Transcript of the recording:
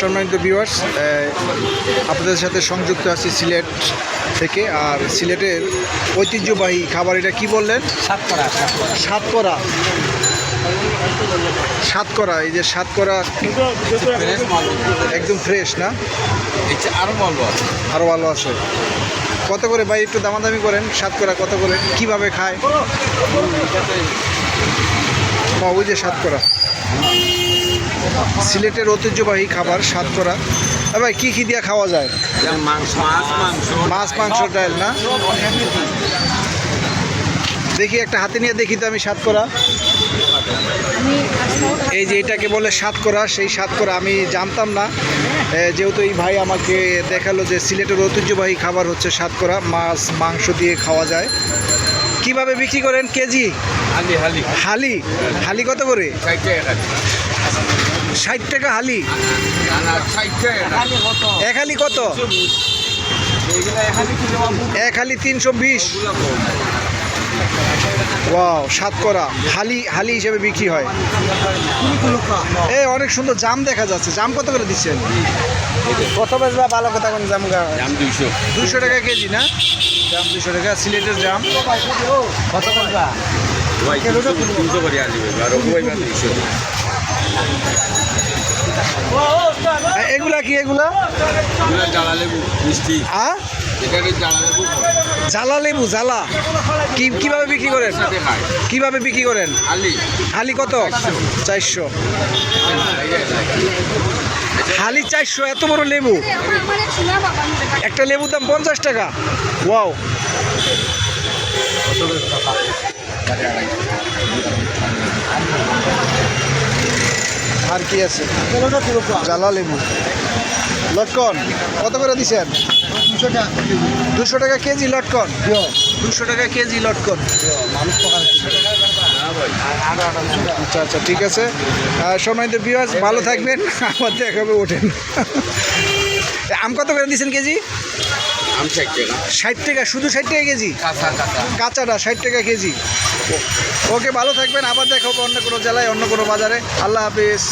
সম্মানিত ভিউয়ার্স আপনাদের সাথে সংযুক্ত আছি সিলেট থেকে। আর সিলেটের ঐতিহ্যবাহী খাবার এটা কি বললেন? সাতকরা সাতকরা। সাতকরা। এই যে সাতকরা একদম ফ্রেশ না? আরও আরও বলব আরও ভালো আছে। কত করে ভাই একটু দামাদামি করেন? সাতকরা কত করে? কীভাবে খায়? ওই যে সাতকরা। সিলেটের ঐতিহ্যবাহী খাবার সাতকরা। ভাই, কী কী দিয়ে খাওয়া যায়? মাছ, মাংস মাছ, মাংস, ডাল, না? দেখি, একটা হাতে নিয়ে দেখি তো আমি সাতকরা। এই যে এটাকে বলে সাতকরা, সেই সাতকরা আমি জানতাম না। যেহেতু এই ভাই আমাকে দেখাল যে সিলেটের ঐতিহ্যবাহী খাবার হচ্ছে সাতকরা, মাছ, মাংস দিয়ে খাওয়া যায়। কীভাবে বিক্রি করেন কেজি? হালি হালি। হালি? হালি কত করে? ষাট টাকা হালি। এক হালি কত? এক হালি তিনশো বিশ। ওয়াও সাতকরা। হালি হালি হিসেবে বিক্রি হয়। এ অনেক সুন্দর জাম দেখা যাচ্ছে। জাম কত করে দিচ্ছেন? কত বেজবা ভালো কথা কোন জাম দাম দুইশো। দুশো টাকা কেজি না? জাম দুশো টাকা সিলেটের জাম। কত করবা তিনশো করে আসবে আর দুইশো। কি এগুলা? জ্বালা লেবু মিষ্টি। জ্বালা লেবু জ্বালা? কি কীভাবে বিক্রি করেন? কীভাবে বিক্রি করেন? আলি হালি কত? চারশো। হালি চারশো এত বড় লেবু? একটা লেবুর দাম পঞ্চাশ টাকা। ওয়াও। আর কি আছে? জ্বালা লেবু লটকন, কত করে দিছেন? দুশো টাকা কেজি লটকন। দুশো টাকা কেজি লটকন। আচ্ছা আচ্ছা ঠিক আছে। সময় তো বিয়াস ভালো থাকবেন। আমার দেখাবে ওঠেন। আম কত করে দিয়েছেন কেজি? ষাট টাকা, শুধু ষাট টাকা কেজি? কাঁচা কাঁচা কাঁচাটা, ষাট টাকা কেজি। ওকে, ভালো থাকবেন। আবার দেখাবো অন্য কোনো জেলায়, অন্য কোনো বাজারে। আল্লাহ হাফিজ।